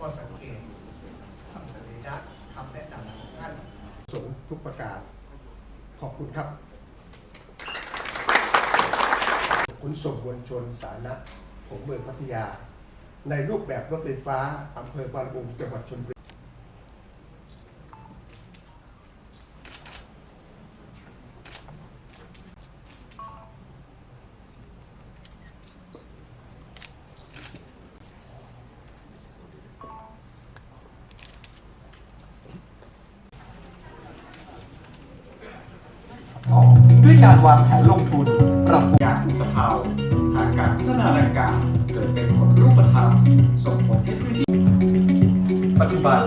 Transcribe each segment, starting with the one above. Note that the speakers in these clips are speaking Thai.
ก็สังเกตทำเสนอแนะทำแนะนำของท่านสมทุกประการขอบคุณครับ คุณส่งมวลชนสาธารณะของเมืองพัทยา ในรูปแบบรถไฟฟ้าอำเภอบางละมุงจังหวัดชลบุรี ด้วย การวางแผนลงทุน ปรับปรุงอย่างอุตภาวหากการพัฒนาดังกาวเกิดเป็นผลรูปธรรมส่งผลให้พื้นที่ ปัจจุบัน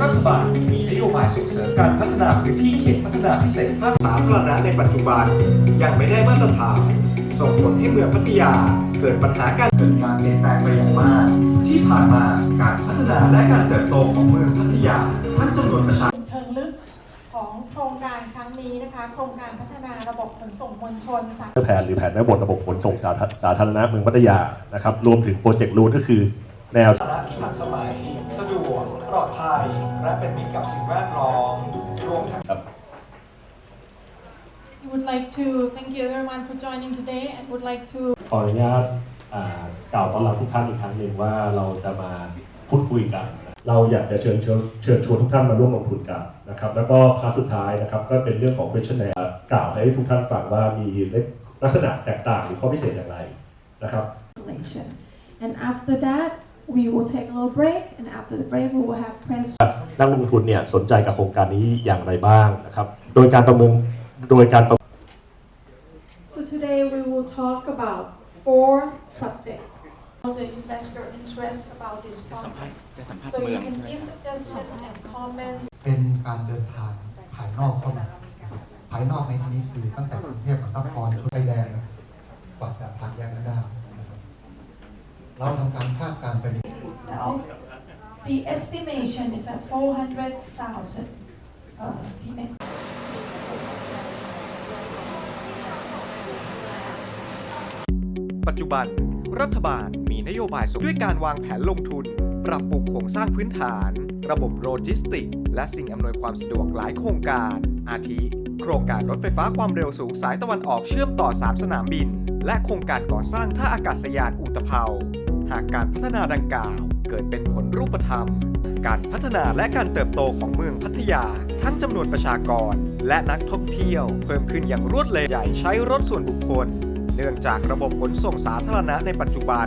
รัฐบาลมีนโยบายส่งเสริมการพัฒนาพื้นที่เขตพัฒนาพิเศษภาคสาธารณะในปัจจุบัน ยังไม่ได้มาตรฐานส่งผลให้เมืองพัทยาเกิดปัญหาการเกิดการเปลี่ยนแปลงไปอย่างมาก ที่ผ่านมาการพัฒนาและการเติบโตของเมืองพัท ของโครงการครั้งนี้นะคะ โครงการพัฒนาระบบขนส่งมวลชนสาแผนหรือแผนแม่บทระบบขนส่งสาธาสาธารณะเมืองพัทยานะครับ รวมถึงโปรเจกต์รูทก็คือแนวสาธารณะที่ทันสมัย สะดวก ปลอดภัย และเป็นมิตรกับสิ่งแวดล้อมรวมทั้ง We would like to thank you everyone for joining today and would like to ขออนุญาตอ่ากล่าวต้อนรับทุกท่านอีกครั้งหนึ่งว่าเราจะมาพูดคุยกัน เราอยากจะเชิญเชิญเชิญชวนทุกท่านมาร่วมลงทุนกันนะครับ แล้วก็พาร์ทสุดท้ายนะครับก็เป็นเรื่องของ questionnaire กล่าวให้ทุกท่านฟังว่ามีลักษณะแตกต่างหรือข้อพิเศษอย่างไรนะครับ population. And after that, we will take a little break, and after the break, we will have press นักลงทุนเนี่ยสนใจกับโครงการนี้อย่างไรบ้างนะครับ โดยการประเมินโดยการประ So today we will talk about four subjects. The investor interest about this project. So you can give suggestions and comments เป็นการเดินทางภายนอกเข้ามานะครับภายนอกในที่นี้คือตั้งแต่กรุงเทพมหานครชนไทยแดนนะกว่าจะผ่านแยกนั้นได้นะครับเราทำการคาดการณ์ไปใน itself. The estimation is at 400,000 uh, demand. ปัจจุบัน รัฐบาลมีนโยบายส่งด้วยการวางแผนลงทุน ปรับปรุงโครงสร้างพื้นฐาน ระบบโลจิสติก และสิ่งอำนวยความสะดวกหลายโครงการ อาทิ โครงการรถไฟฟ้าความเร็วสูงสายตะวันออกเชื่อมต่อ 3 สนามบิน และโครงการก่อสร้างท่าอากาศยานอุตภเปาหากการพัฒนาดังกล่าว เกิดเป็นผลรูปธรรม การพัฒนาและการเติบโตของเมืองพัทยา ทั้งจำนวนประชากร และนักท่องเที่ยว เพิ่มขึ้นอย่างรวดเร็วใหญ่ใช้รถส่วนบุคคล เนื่องจากระบบขนส่งสาธารณะในปัจจุบัน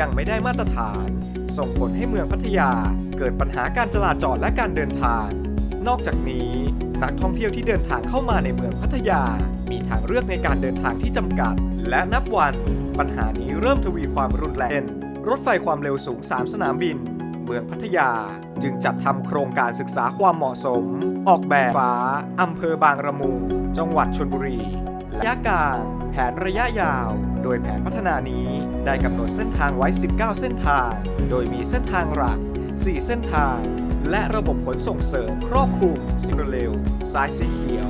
ยังไม่ได้มาตรฐาน ส่งผลให้เมืองพัทยา เกิดปัญหาการจราจรและการเดินทาง นอกจากนี้นักท่องเที่ยวที่เดินทางเข้ามาในเมืองพัทยา มีทางเลือกในการเดินทางที่จำกัด และนับวัน ปัญหานี้เริ่มทวีความรุนแรงรถไฟความเร็วสูง 3 สนามบิน เมืองพัทยา จึงจัดทำโครงการศึกษาความเหมาะสม ออกแบบฟ้าอำเภอบางระมุง จังหวัดชลบุรีระยะกลาง แผนระยะยาว โดยแผนพัฒนานี้ได้กำหนดเส้นทางไว้ 19 เส้นทาง โดยมีเส้นทางหลัก 4 เส้นทาง และระบบขนส่งเสริมครอบคลุมสิงเร็วสายสีเขียว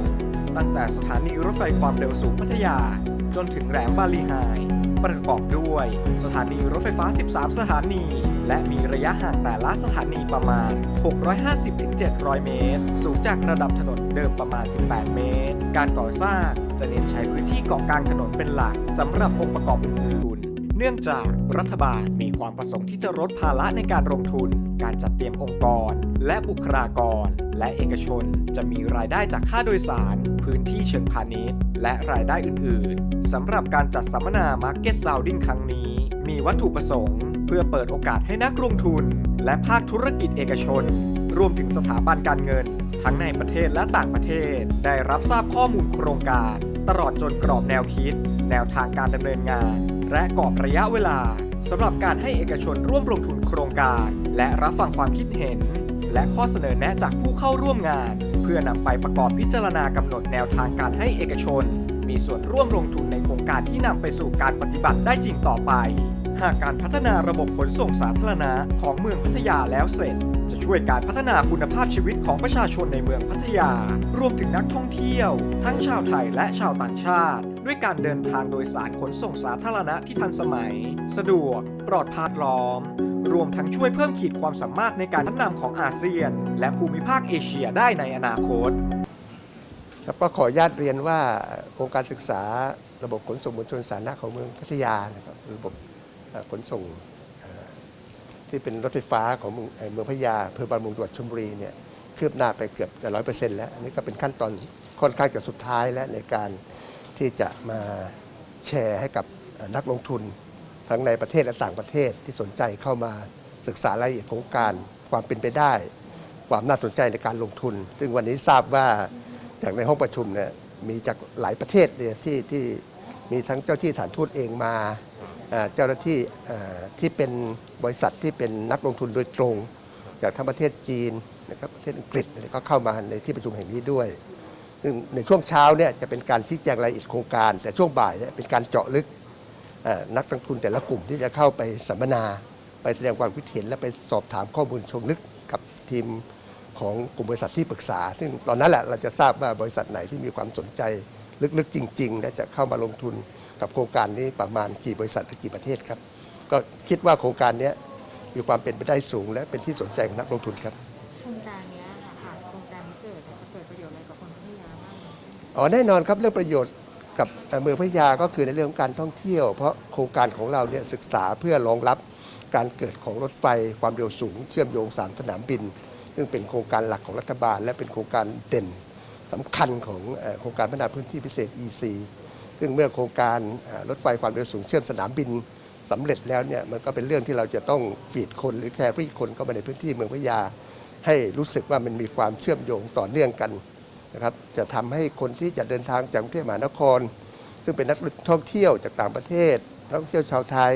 ตั้งแต่สถานีรถไฟความเร็วสูงพัทยา จนถึงแหลมบาลีไฮประกอบด้วย สถานีรถไฟฟ้า 13 สถานี และมีระยะห่างแต่ละสถานีประมาณ 650-700 เมตร สูงจากระดับถนนเดิมประมาณ 18 เมตร การก่อสร้าง จะเน้นใช้พื้นที่เกาะกลางถนนเป็นหลักสำหรับองค์ประกอบอื่นๆ เนื่องจากรัฐบาลมีความประสงค์ที่จะลดภาระในการลงทุน การจัดเตรียมองค์กร และบุคลากร และเอกชน จะมีรายได้จากค่าโดยสาร พื้นที่เชิงพาณิชย์ และรายได้อื่นๆสำหรับการจัดสัมมนา Market Sounding ครั้งนี้ มีวัตถุประสงค์ เพื่อเปิดโอกาสให้นักลงทุน และภาคธุรกิจเอกชน รวมถึงสถาบันการเงิน ทั้งในประเทศและต่างประเทศ ได้รับทราบข้อมูลโครงการ ตลอดจนกรอบแนวคิด แนวทางการดำเนินงาน และกรอบระยะเวลาสำหรับการให้เอกชนร่วมลงทุนโครงการ และรับฟังความคิดเห็น และข้อเสนอแนะจากผู้เข้าร่วมงาน เพื่อนำไปประกอบพิจารณากำหนดแนวทางการให้เอกชน มีส่วนร่วมลงทุนในโครงการที่นำไปสู่การปฏิบัติได้จริงต่อไป หากการพัฒนาระบบขนส่งสาธารณะของเมืองพัทยาแล้วเสร็จ จะช่วยการพัฒนาคุณภาพชีวิตของประชาชนในเมืองพัทยา รวมถึงนักท่องเที่ยว ทั้งชาวไทยและชาวต่างชาติ ด้วยการเดินทางโดยสารขนส่งสาธารณะที่ทันสมัย สะดวก ปลอดภัยล้อม รวมทั้งช่วยเพิ่มขีดความสามารถในการพัฒนาของอาเซียน และภูมิภาคเอเชียได้ในอนาคตครับก็ขออนุญาตเรียนว่าโครงการศึกษาระบบขนส่งมวลชนสาธารณะของเมืองพัทยานะครับระบบขนส่ง ที่เป็นรถไฟฟ้าของเมืองเมืองพัทยาอำเภอบางมุงจังหวัดชลบุรีเนี่ยคืบหน้าไปเกือบร้อยเปอร์เซ็นต์แล้ว อันนี้ก็เป็นขั้นตอนค่อนข้างจะสุดท้ายแล้วในการที่จะมาแชร์ให้กับนักลงทุน ทั้งในประเทศและต่างประเทศที่สนใจเข้ามาศึกษารายละเอียดโครงการความเป็นไปได้ ความน่าสนใจในการลงทุน ซึ่งวันนี้ทราบว่าจากในห้องประชุมเนี่ยมีจากหลายประเทศเนี่ยที่ที่มีทั้งเจ้าที่ฐานทูตเองมา เจ้าหน้าที่ที่เป็นบริษัทที่เป็นนักลงทุนโดยตรง จากทั้งประเทศจีนนะครับประเทศอังกฤษก็เข้ามาในที่ประชุมแห่งนี้ด้วยซึ่งในช่วงเช้าเนี่ยจะเป็นการชี้แจงรายละเอียดโครงการ แต่ช่วงบ่ายเนี่ยเป็นการเจาะลึกนักลงทุนแต่ละกลุ่มที่จะเข้าไปสัมมนา ไปแสดงความคิดเห็นและไปสอบถามข้อมูลเชงลึกกับทีมของกลุ่มบริษัทที่ปรึกษา ซึ่งตอนนั้นแหละเราจะทราบว่าบริษัทไหนที่มีความสนใจลึกๆจริง ๆ และจะเข้ามาลงทุน กับโครงการนี้ประมาณกี่บริษัทและกี่ประเทศครับ ก็คิดว่าโครงการเนี้ยมีความเป็นไปได้สูง และเป็นที่สนใจของนักลงทุนครับโครงการเนี้ยค่ะหากโครงการนี้เกิดจะเกิดประโยชน์อะไรกับคนพัทยาบ้างอ๋อแน่นอนครับเรื่องประโยชน์กับเอ่อเมืองพัทยาก็คือในเรื่องของการท่องเที่ยว เพราะโครงการของเราเนี่ยศึกษาเพื่อรองรับการเกิดของรถไฟความเร็วสูง เชื่อมโยงสามสนามบิน ซึ่งเป็นโครงการหลักของรัฐบาล และเป็นโครงการเด่นสำคัญของเอ่อโครงการพัฒนาพื้นที่พิเศษ EC ซึ่งเมื่อโครงการรถไฟความเร็วสูงเชื่อมสนามบินสำเร็จแล้วเนี่ยมันก็เป็นเรื่องที่เราจะต้องฟีดคนหรือแครี่คนเข้ามาในพื้นที่เมืองพัทยา ให้รู้สึกว่ามันมีความเชื่อมโยงต่อเนื่องกันนะครับจะทำให้คนที่จะเดินทางจากกรุงเทพมหานคร ซึ่งเป็นนักท่องเที่ยวจากต่างประเทศนักท่องเที่ยวชาวไทย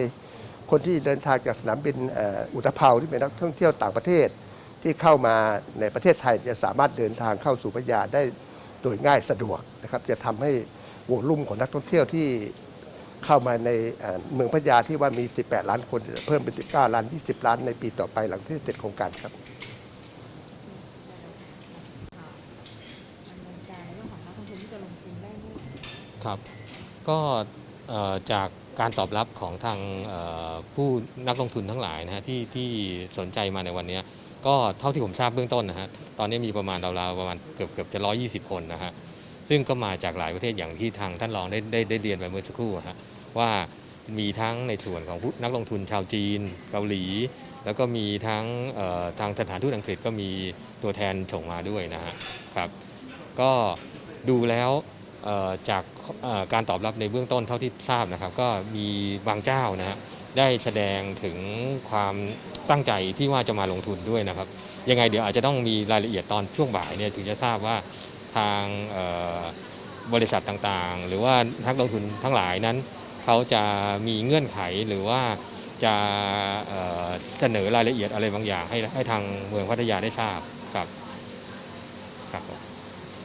คนที่เดินทางจากสนามบินอุตภเปาที่เป็นนักท่องเที่ยวต่างประเทศ ที่เข้ามาในประเทศไทยจะสามารถเดินทางเข้าสู่พัทยาได้โดยง่ายสะดวกนะครับจะทำให้ โวลุ่มของนักท่องเที่ยวที่เข้ามาในเมืองพัทยาที่ว่ามี 18 ล้านคนเพิ่มเป็น 19 ล้าน 20 ล้านในปีต่อไปหลังที่เสร็จโครงการครับครับก็จากการตอบรับของทางผู้นักลงทุนทั้งหลายนะฮะที่ที่สนใจมาในวันนี้ ก็เท่าที่ผมทราบเบื้องต้นนะฮะตอนนี้มีประมาณราวๆประมาณเกือบเกือบจะ 120 คนนะฮะ ซึ่งก็มาจากหลายประเทศอย่างที่ทางท่านรองได้ได้ได้เรียนไปเมื่อสักครู่ฮะว่ามีทั้งในส่วนของนักลงทุนชาวจีน เกาหลี แล้วก็มีทั้งทางสถานทูตอังกฤษก็มีตัวแทนส่งมาด้วยนะฮะครับก็ดูแล้วจากการตอบรับในเบื้องต้นเท่าที่ทราบนะครับ ก็มีบางเจ้านะฮะได้แสดงถึงความตั้งใจที่ว่าจะมาลงทุนด้วยนะครับ ยังไงเดี๋ยวอาจจะต้องมีรายละเอียดตอนช่วงบ่ายเนี่ยถึงจะทราบว่า ทางบริษัทต่างๆ หรือว่านักลงทุนทั้งหลายนั้น เขาจะมีเงื่อนไขหรือว่าจะเสนอรายละเอียดอะไรบางอย่างให้ให้ทางเมืองพัทยาได้ทราบครับครับ